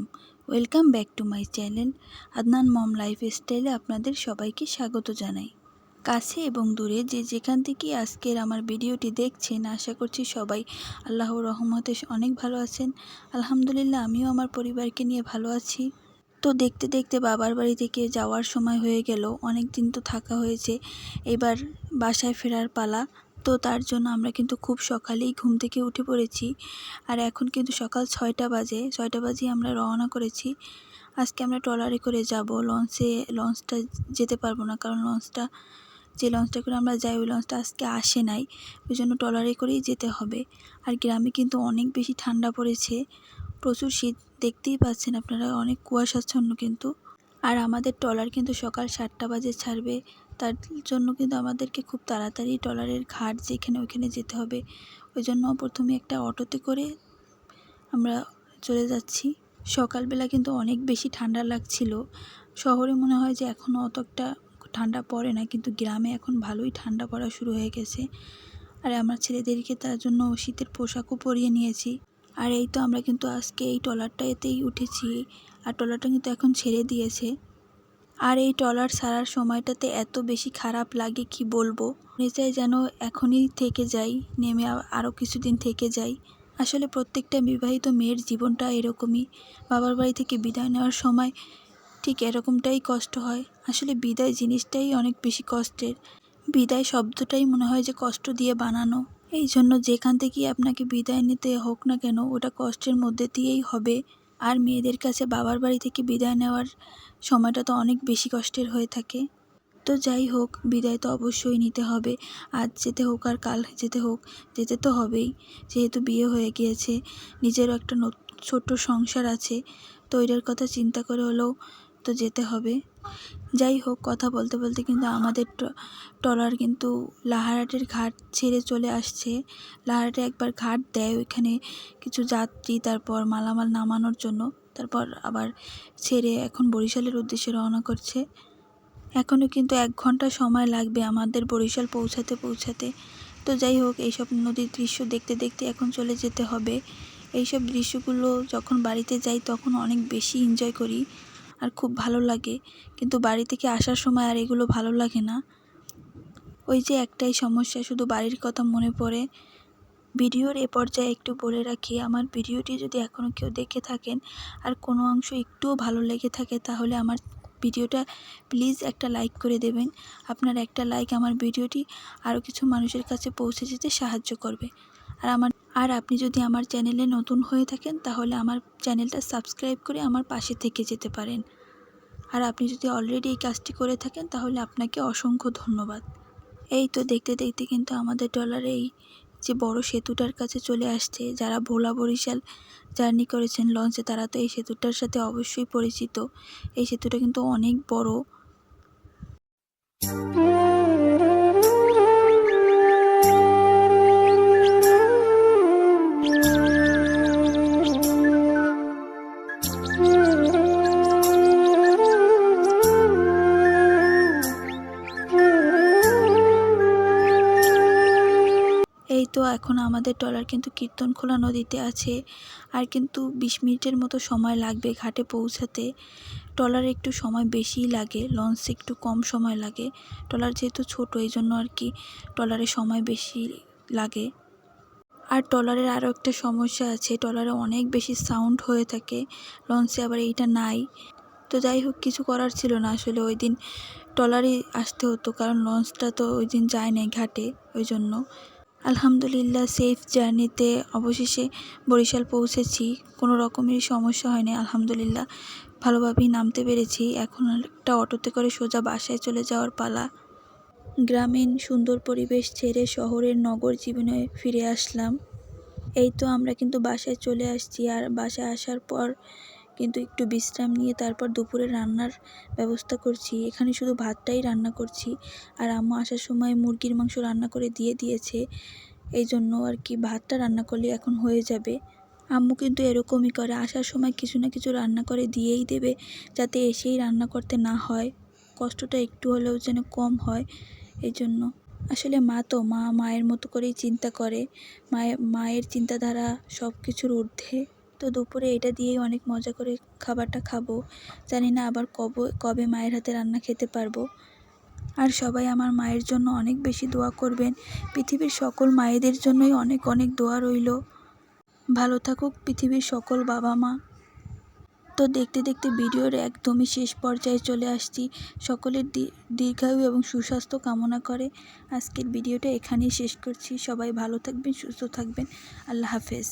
আলাইকুম। Welcome back to my channel Adnan mom life স্টাইলে আপনাদের সবাইকে স্বাগত জানাই। কাছে এবং দূরে যে যেখান থেকে আজকের আমার ভিডিওটি দেখছেন, আশা করছি সবাই আল্লাহর রহমতে অনেক ভালো আছেন। আলহামদুলিল্লাহ, আমিও আমার পরিবারকে নিয়ে ভালো আছি। তো দেখতে দেখতে বাবার বাড়ি থেকে যাওয়ার সময় হয়ে গেল অনেক দিন তো থাকা হয়েছে। এবার বাসায় ফেরার পালা তো তার জন্য আমরা কিন্তু খুব সকালেই ঘুম থেকে উঠে পড়েছি। আর এখন কিন্তু সকাল ছয়টা বাজে ছয়টা বাজে আমরা রওনা করেছি। আজকে আমরা ট্রলারে করে যাব, লঞ্চে, লঞ্চটা যেতে পারব না কারণ লঞ্চটা, যে লঞ্চটা করে আমরা যাই ওই লঞ্চটা আজকে আসে নাই। ওই জন্য ট্রলারে করেই যেতে হবে। আর গ্রামে কিন্তু অনেক বেশি ঠান্ডা পড়েছে। প্রচুর শীত, দেখতেই পাচ্ছেন আপনারা, অনেক কুয়াশাচ্ছন্ন কিন্তু। আর আমাদের ট্রলার কিন্তু সকাল সাতটা বাজে ছাড়বে। তার জন্য কিন্তু আমাদেরকে খুব তাড়াতাড়ি ট্রলারের ঘাট যেখানে ওইখানে যেতে হবে। ওই জন্য প্রথমে একটা অটোতে করে আমরা চলে যাচ্ছি। সকালবেলা কিন্তু অনেক বেশি ঠান্ডা লাগছিল। শহরে মনে হয় যে এখনও অত একটা ঠান্ডা পড়ে না, কিন্তু গ্রামে এখন ভালোই ঠান্ডা পড়া শুরু হয়ে গেছে। আর আমার ছেলেদেরকে তার জন্য শীতের পোশাকও পরিয়ে নিয়েছি। আর এই তো আমরা কিন্তু আজকে এই ট্রলারটাতেই উঠেছি। আর ট্রলারটা কিন্তু এখন ছেড়ে দিয়েছে। আর এই ট্রলার ছাড়ার সময়টাতে এত বেশি খারাপ লাগে কি বলব? মনে যেন এখনই থেকে যাই, নেমে আরও কিছুদিন থেকে যাই। আসলে প্রত্যেকটা বিবাহিত মেয়ের জীবনটা এরকমই। বাবার বাড়ি থেকে বিদায় নেওয়ার সময় ঠিক এরকমটাই কষ্ট হয়। আসলে বিদায় জিনিসটাই অনেক বেশি কষ্টের। বিদায় শব্দটাই মনে হয় যে কষ্ট দিয়ে বানানো। এই জন্য যেখান থেকেই আপনাকে বিদায় নিতে হোক না কেন, ওটা কষ্টের মধ্যে দিয়েই হবে। আর মেয়েদের কাছে বাবার বাড়ি থেকে বিদায় নেওয়ার সময়টা তো অনেক বেশি কষ্টের হয়ে থাকে। তো যাই হোক, বিদায় তো অবশ্যই নিতে হবে। আজ যেতে হোক আর কাল যেতে হোক, যেতে তো হবেই। যেহেতু বিয়ে হয়ে গিয়েছে, নিজেরও একটা ছোট্ট সংসার আছে, তো এটার কথা চিন্তা করে হলেও তো যেতে হবে। যাই হোক, কথা বলতে বলতে কিন্তু আমাদের ট্রলার কিন্তু লাহারাটের ঘাট ছেড়ে চলে আসছে। লাহারাটে একবার ঘাট দেয় ওইখানে কিছু যাত্রী, তারপর মালামাল নামানোর জন্য, তারপর আবার ছেড়ে এখন বরিশালের উদ্দেশ্যে রওনা করছে। এখনও কিন্তু এক ঘণ্টা সময় লাগবে আমাদের বরিশাল পৌঁছাতে পৌঁছাতে। তো যাই হোক, এইসব নদীর দৃশ্য দেখতে দেখতে এখন চলে যেতে হবে। এইসব দৃশ্যগুলো যখন বাড়িতে যাই, তখন অনেক বেশি এনজয় করি। আর খুব ভালো লাগে। কিন্তু বাড়ি থেকে আসার সময় আর এগুলো ভালো লাগে না। ওই যে একটাই সমস্যা, শুধু বাড়ির কথা মনে পড়ে। ভিডিওর এ পর্যায়ে একটু বলে রাখি, আমার ভিডিওটি যদি এখনও কেউ দেখে থাকেন আর কোনো অংশ একটুও ভালো লেগে থাকে, তাহলে আমার ভিডিওটা প্লিজ একটা লাইক করে দেবেন। আপনার একটা লাইক আমার ভিডিওটি আরও কিছু মানুষের কাছে পৌঁছে যেতে সাহায্য করবে। আর আমার আর আপনি যদি আমার চ্যানেলে নতুন হয়ে থাকেন, তাহলে আমার চ্যানেলটা সাবস্ক্রাইব করে আমার পাশে থেকে যেতে পারেন। আর আপনি যদি অলরেডি এই কাজটি করে থাকেন, তাহলে আপনাকে অসংখ্য ধন্যবাদ। এই তো দেখতে দেখতে কিন্তু আমাদের ডলার এই যে বড় সেতুটার কাছে চলে আসছে। যারা ভোলা বরিশাল জার্নি করেছেন লঞ্চে তারা তো এই সেতুটার সাথে অবশ্যই পরিচিত। এই সেতুটা কিন্তু অনেক বড়। তো এখন আমাদের ট্রলার কিন্তু কীর্তনখোলা নদীতে আছে। আর কিন্তু বিশ মিনিটের মতো সময় লাগবে ঘাটে পৌঁছাতে। ট্রলারে একটু সময় বেশিই লাগে, লঞ্চে একটু কম সময় লাগে। ট্রলার যেহেতু ছোটো এই জন্য আর কি ট্রলারে সময় বেশি লাগে। আর ট্রলারের আরও একটা সমস্যা আছে ট্রলারে অনেক বেশি সাউন্ড হয়ে থাকে, লঞ্চে আবার এইটা নাই। তো যাই হোক, কিছু করার ছিল না আসলে, ওই দিন ট্রলারই আসতে হতো, কারণ লঞ্চটা তো ওই দিন যায় নাই ঘাটে, ওই জন্য। আলহামদুলিল্লাহ সেফ জার্নিতে অবশেষে বরিশাল পৌঁছেছি। কোনো রকমেরই সমস্যা হয়নি, আলহামদুলিল্লাহ। ভালোভাবেই নামতে পেরেছি। এখন একটা অটোতে করে সোজা বাসায় চলে যাওয়ার পালা। গ্রামীণ সুন্দর পরিবেশ ছেড়ে শহরের নগর জীবনে ফিরে আসলাম। এই তো আমরা কিন্তু বাসায় চলে আসছি। আর বাসায় আসার পর কিন্তু একটু বিশ্রাম নিয়ে তারপর দুপুরে রান্নার ব্যবস্থা করছি। এখানে শুধু ভাতটাই রান্না করছি। আর আম্মু আসার সময় মুরগির মাংস রান্না করে দিয়ে দিয়েছে। এই জন্য আর কি ভাতটা রান্না করলে এখন হয়ে যাবে। আম্মু কিন্তু এরকমই করে। আসার সময় কিছু না কিছু রান্না করে দিয়েই দেবে যাতে এসেই রান্না করতে না হয়। কষ্টটা একটু হলেও যেন কম হয়। এই জন্য। আসলে মা তো, মা মায়ের মতো করেই চিন্তা করে। মায়ের মায়ের চিন্তাধারা সব কিছুর ঊর্ধ্বে। তো দুপুরে এটা দিয়েই অনেক মজা করে খাবারটা খাব। জানি না আবার কবে কবে মায়ের হাতে রান্না খেতে পারব। আর সবাই আমার মায়ের জন্য অনেক বেশি দোয়া করবেন। পৃথিবীর সকল মায়েদের জন্যই অনেক অনেক দোয়া রইল। ভালো থাকুক পৃথিবীর সকল বাবা মা। তো দেখতে দেখতে ভিডিওর একদমই শেষ পর্যায়ে চলে আসছি। সকলের দীর্ঘায়ু এবং সুস্বাস্থ্য কামনা করে আজকের ভিডিওটা এখানেই শেষ করছি। সবাই ভালো থাকবেন, সুস্থ থাকবেন। আল্লাহ হাফেজ।